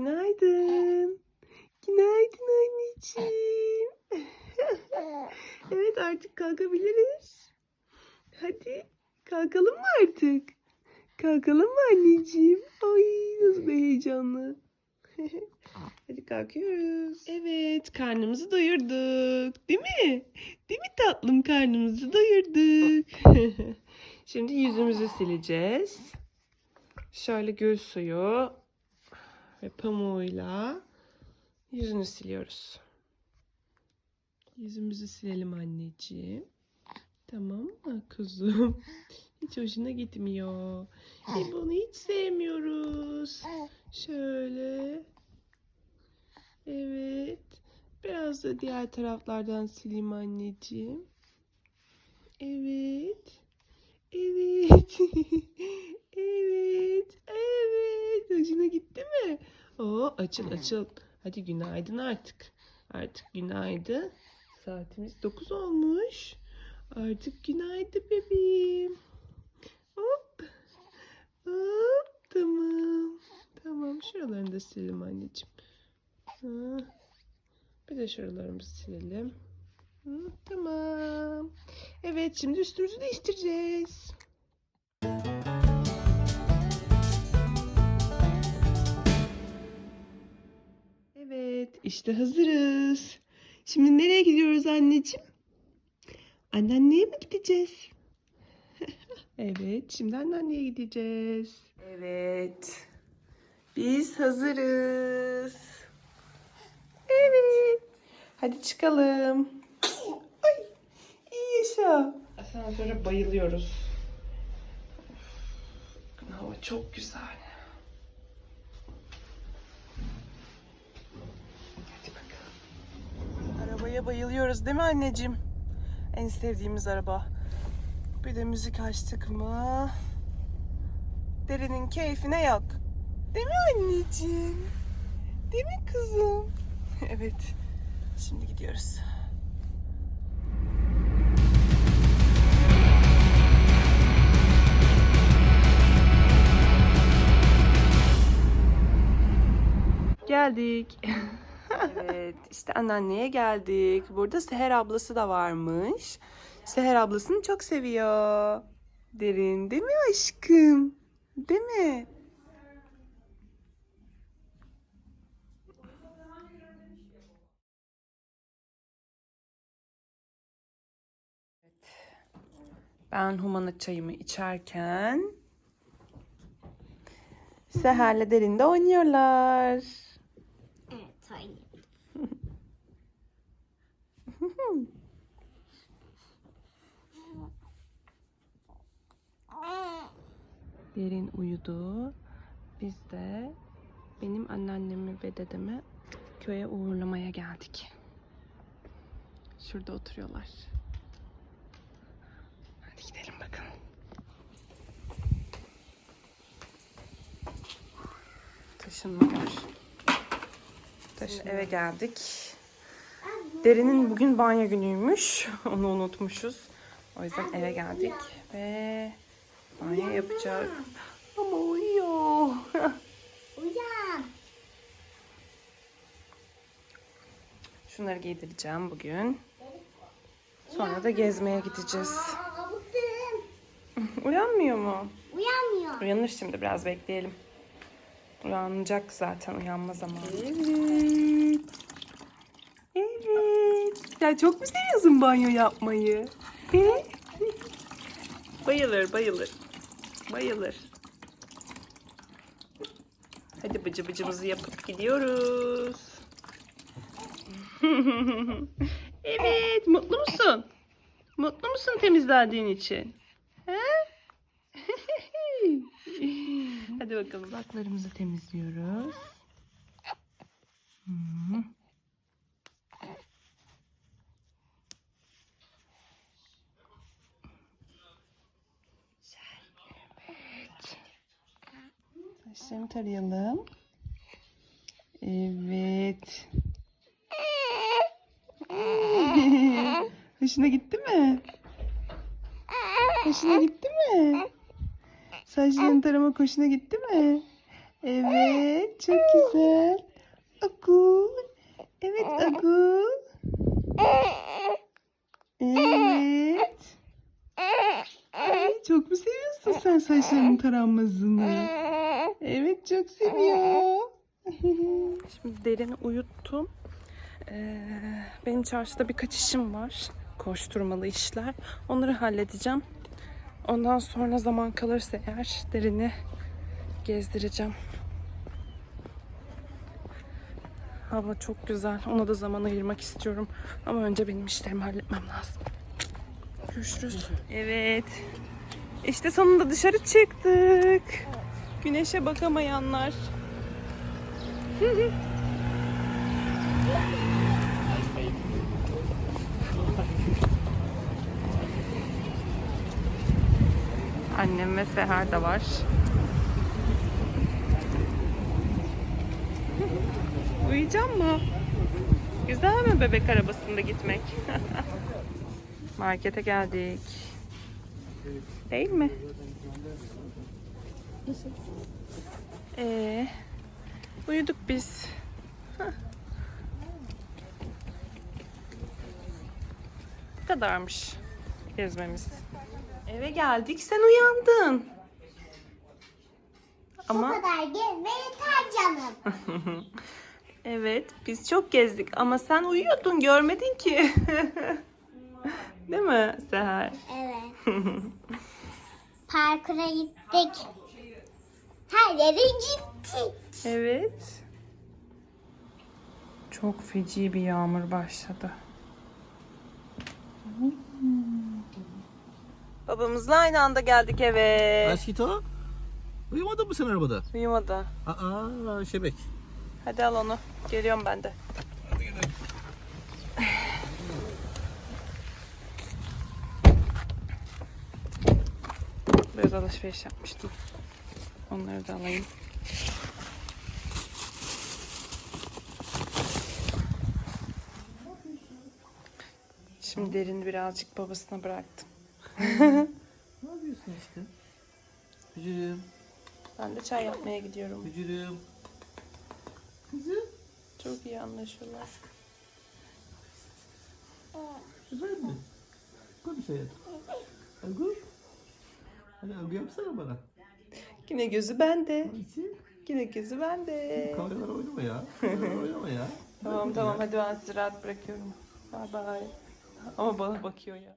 Günaydın. Günaydın anneciğim. evet artık kalkabiliriz. Hadi kalkalım mı artık? Kalkalım mı anneciğim? Ay nasıl da heyecanlı. Hadi kalkıyoruz. Evet karnımızı doyurduk. Değil mi? Değil mi tatlım karnımızı doyurduk. Şimdi yüzümüzü sileceğiz. Şöyle gül suyu ve pamuğuyla yüzünü siliyoruz. Yüzümüzü silelim anneciğim. Tamam mı kuzum? Hiç hoşuna gitmiyor. E bunu hiç sevmiyoruz. Şöyle. Evet. Biraz da diğer taraflardan sileyim anneciğim. Evet. Evet. Evet. Hoşuna gitti mi? Oo, açıl açıl. Hadi günaydın artık. Artık günaydın. Saatimiz 9 olmuş. Artık günaydın bebeğim. Hop. Hop. Tamam. Tamam. Şuralarını da silelim anneciğim. Ha. Bir de şuralarımızı silelim. Hı, tamam. Evet şimdi üstümüzü değiştireceğiz. Evet işte hazırız. Şimdi nereye gidiyoruz anneciğim? Anneanneye mi gideceğiz? evet şimdi anneanneye gideceğiz. Evet. Biz hazırız. Evet. Hadi çıkalım. Ay, iyi yaşa. Asansöre bayılıyoruz. Hava çok güzel. Hadi bakalım. Arabaya bayılıyoruz değil mi anneciğim? En sevdiğimiz araba. Bir de müzik açtık mı? Derinin keyfine yok. Değil mi anneciğim? Değil mi kızım? evet. Şimdi gidiyoruz. Geldik. evet, işte anneanneye geldik. Burada Seher ablası da varmış. Seher ablasını çok seviyor. Derin değil mi aşkım? Değil mi? Ben humana çayımı içerken Seher'le Derin de oynuyorlar. Evet aynı. Derin uyudu. Biz de benim anneannemi ve dedemi köye uğurlamaya geldik. Şurada oturuyorlar. Hadi gidelim bakalım. Taşınmalar. Taş eve geldik. Derinin bugün banyo günüymüş. Onu unutmuşuz. O yüzden eve geldik ve banyo yapacak. Ama uyuyor. Uyan. Şunları giydireceğim bugün. Sonra da gezmeye gideceğiz. Uyanmıyor mu? Uyanmıyor. Uyanır şimdi biraz bekleyelim. Uyanacak zaten uyanma zamanı. Ya çok mu seviyorsun banyo yapmayı? He? bayılır bayılır. Bayılır. Hadi bıcı bıcımızı yapıp gidiyoruz. evet, mutlu musun? Mutlu musun temizlendiğin için? He? Hadi bakalım baklarımızı temizliyoruz. Hmm. Evet. Tarayalım. Evet. Hoşuna gitti mi? Hoşuna gitti mi? Saçlarını taramak hoşuna gitti mi? Evet, çok güzel. Agu. Evet, Agu. Evet. Ay, çok mu seviyorsun sen saçlarının taranmasını? Evet, çok seviyor. Şimdi derini uyuttum. Ee, benim çarşıda birkaç işim var. Koşturmalı işler. Onları halledeceğim. Ondan sonra zaman kalırsa eğer derini gezdireceğim. Hava çok güzel. Ona da zaman ayırmak istiyorum. Ama önce benim işlerimi halletmem lazım. Görüşürüz. Evet. İşte sonunda dışarı çıktık. Güneşe bakamayanlar. Annem ve Seher de var. Uyuyacak mı? Güzel mi bebek arabasında gitmek? Markete geldik. Değil mi? Ee, uyuduk biz. Bu kadarmış gezmemiz. Eve geldik sen uyandın. Bu Ama kadar gezme yeter canım. evet biz çok gezdik ama sen uyuyordun görmedin ki. Değil mi Seher? Evet. Parkura gittik. Her yere gittik. Evet. Çok feci bir yağmur başladı. Babamızla aynı anda geldik eve. Aşkito. Uyumadın mı sen arabada? Uyumadı. Aa şebek. Hadi al onu. Geliyorum ben de. Biraz alışveriş yapmıştım. Onları da alayım. Şimdi derini birazcık babasına bıraktım. Ne yapıyorsun işte? Bücürüm, Ben de çay yapmaya gidiyorum. bücürüm. Kızım. Çok iyi anlaşıyorlar. Güzel mi? Konuş hayatım. Agu. Hadi agu yapsana bana. Yine gözü bende. İçin. Yine gözü bende. Kameralar oynama ya. Kameralar oynama ya. Tamam tamam hadi ben sizi rahat bırakıyorum. Bye bye. Ama bana bakıyor ya.